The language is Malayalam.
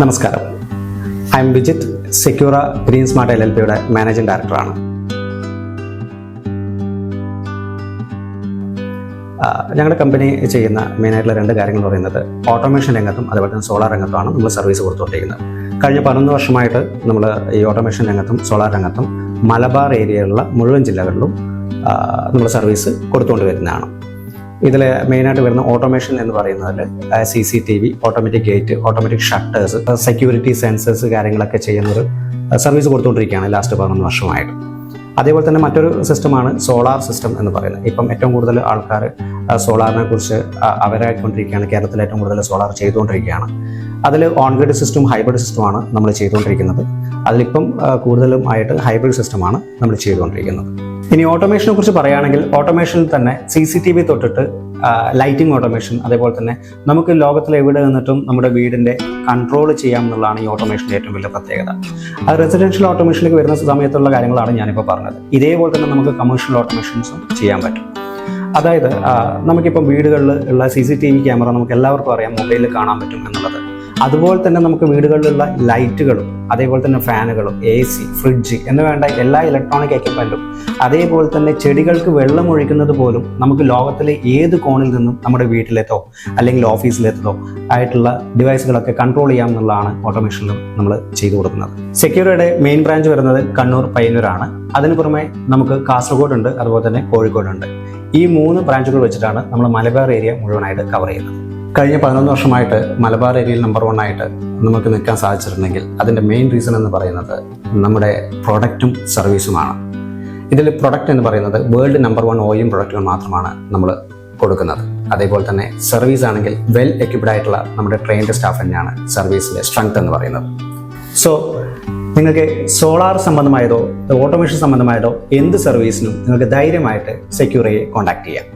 നമസ്കാരം. I am Vijith Secura green smart L L പിയുടെ മാനേജിംഗ് ഡയറക്ടറാണ്. ഞങ്ങളുടെ കമ്പനി ചെയ്യുന്ന മെയിനായിട്ടുള്ള രണ്ട് കാര്യങ്ങൾ പറയുന്നത് ഓട്ടോമേഷൻ രംഗത്തും അതുപോലെ തന്നെ സോളാർ രംഗത്തുമാണ് നമ്മൾ സർവീസ് കൊടുത്തുകൊണ്ടിരിക്കുന്നത്. കഴിഞ്ഞ പതിനൊന്ന് വർഷമായിട്ട് നമ്മൾ ഈ ഓട്ടോമേഷൻ രംഗത്തും സോളാർ രംഗത്തും മലബാർ ഏരിയയിലുള്ള മുഴുവൻ ജില്ലകളിലും നമ്മൾ സർവീസ് കൊടുത്തുകൊണ്ട് വരുന്നതാണ്. ഇതിൽ മെയിനായിട്ട് വരുന്ന ഓട്ടോമേഷൻ എന്ന് പറയുന്നതിൽ C C T V automatic gate automatic shutters security sensors കാര്യങ്ങളൊക്കെ ചെയ്യുന്നൊരു സർവീസ് കൊടുത്തുകൊണ്ടിരിക്കുകയാണ് ലാസ്റ്റ് പതിനൊന്ന് വർഷമായിട്ട്. അതേപോലെ തന്നെ മറ്റൊരു സിസ്റ്റമാണ് സോളാർ സിസ്റ്റം എന്ന് പറയുന്നത്. ഇപ്പം ഏറ്റവും കൂടുതൽ ആൾക്കാർ സോളാറിനെ കുറിച്ച് അവരായിക്കൊണ്ടിരിക്കുകയാണ്. കേരളത്തിൽ ഏറ്റവും കൂടുതൽ സോളാർ ചെയ്തുകൊണ്ടിരിക്കുകയാണ്. അതിൽ ഓൺഗ്രിഡ് സിസ്റ്റം ഹൈബ്രിഡ് സിസ്റ്റമാണ് നമ്മൾ ചെയ്തുകൊണ്ടിരിക്കുന്നത്. അതിലിപ്പം കൂടുതലും ആയിട്ട് ഹൈബ്രിഡ് സിസ്റ്റമാണ് നമ്മൾ ചെയ്തുകൊണ്ടിരിക്കുന്നത്. ഇനി ഓട്ടോമേഷനെ കുറിച്ച് പറയുകയാണെങ്കിൽ ഓട്ടോമേഷനിൽ തന്നെ സി സി ടി വി തൊട്ടിട്ട് ലൈറ്റിംഗ് ഓട്ടോമേഷൻ അതേപോലെ തന്നെ നമുക്ക് ലോകത്തിൽ എവിടെ നിന്നിട്ടും നമ്മുടെ വീടിന്റെ കൺട്രോൾ ചെയ്യാം എന്നുള്ളതാണ് ഈ ഓട്ടോമേഷന്റെ ഏറ്റവും വലിയ പ്രത്യേകത. അത് റെസിഡൻഷ്യൽ ഓട്ടോമേഷനിലേക്ക് വരുന്ന സമയത്തുള്ള കാര്യങ്ങളാണ് ഞാനിപ്പോൾ പറഞ്ഞത്. ഇതേപോലെ തന്നെ നമുക്ക് കമേഴ്ഷ്യൽ ഓട്ടോമേഷൻസും ചെയ്യാൻ പറ്റും. അതായത് നമുക്കിപ്പം വീടുകളിൽ ഉള്ള C C T V camera നമുക്ക് എല്ലാവർക്കും അറിയാം മൊബൈലിൽ കാണാൻ പറ്റും എന്നുള്ളത്. അതുപോലെ തന്നെ നമുക്ക് വീടുകളിലുള്ള ലൈറ്റുകളും അതേപോലെ തന്നെ ഫാനുകളും എ സി ഫ്രിഡ്ജ് എന്ന് വേണ്ട എല്ലാ ഇലക്ട്രോണിക് എക്യുപ്മെന്റും അതേപോലെ തന്നെ ചെടികൾക്ക് വെള്ളം ഒഴിക്കുന്നത് പോലും നമുക്ക് ലോകത്തിലെ ഏത് കോണിൽ നിന്നും നമ്മുടെ വീട്ടിലെത്തോ അല്ലെങ്കിൽ ഓഫീസിലെത്തോ ആയിട്ടുള്ള ഡിവൈസുകളൊക്കെ കൺട്രോൾ ചെയ്യാം എന്നുള്ളതാണ് ഓട്ടോമേഷനിൽ നമ്മൾ ചെയ്തു കൊടുക്കുന്നത്. സെക്യൂരിയുടെ മെയിൻ ബ്രാഞ്ച് വരുന്നത് കണ്ണൂർ പയ്യന്നൂരാണ്. അതിന് പുറമെ നമുക്ക് കാസർഗോഡുണ്ട് അതുപോലെ തന്നെ കോഴിക്കോടുണ്ട്. ഈ മൂന്ന് ബ്രാഞ്ചുകൾ വെച്ചിട്ടാണ് നമ്മൾ മലബാർ ഏരിയ മുഴുവനായിട്ട് കവർ ചെയ്യുന്നത്. കഴിഞ്ഞ പതിനൊന്ന് വർഷമായിട്ട് മലബാർ ഏരിയയിൽ നമ്പർ വൺ ആയിട്ട് നമുക്ക് നിൽക്കാൻ സാധിച്ചിരുന്നെങ്കിൽ അതിന്റെ മെയിൻ റീസൺ എന്ന് പറയുന്നത് നമ്മുടെ പ്രൊഡക്റ്റും സർവീസുമാണ് ഇതിൽ പ്രൊഡക്റ്റ് എന്ന് പറയുന്നത് വേൾഡ് നമ്പർ വൺ ഓയിലും പ്രൊഡക്റ്റുകൾ മാത്രമാണ് നമ്മൾ കൊടുക്കുന്നത്. അതേപോലെ തന്നെ സർവീസ് ആണെങ്കിൽ വെൽ എക്യുപ്ഡ് ആയിട്ടുള്ള നമ്മുടെ ട്രെയിൻഡ് സ്റ്റാഫ് തന്നെയാണ് സർവീസിന്റെ സ്ട്രെങ്ത് എന്ന് പറയുന്നത്. സോ നിങ്ങൾക്ക് സോളാർ സംബന്ധമായതോ ഓട്ടോമേഷൻ സംബന്ധമായതോ എന്ത് സർവീസിനും നിങ്ങൾക്ക് ധൈര്യമായിട്ട് സെക്യൂറയെ കോൺടാക്ട് ചെയ്യാം.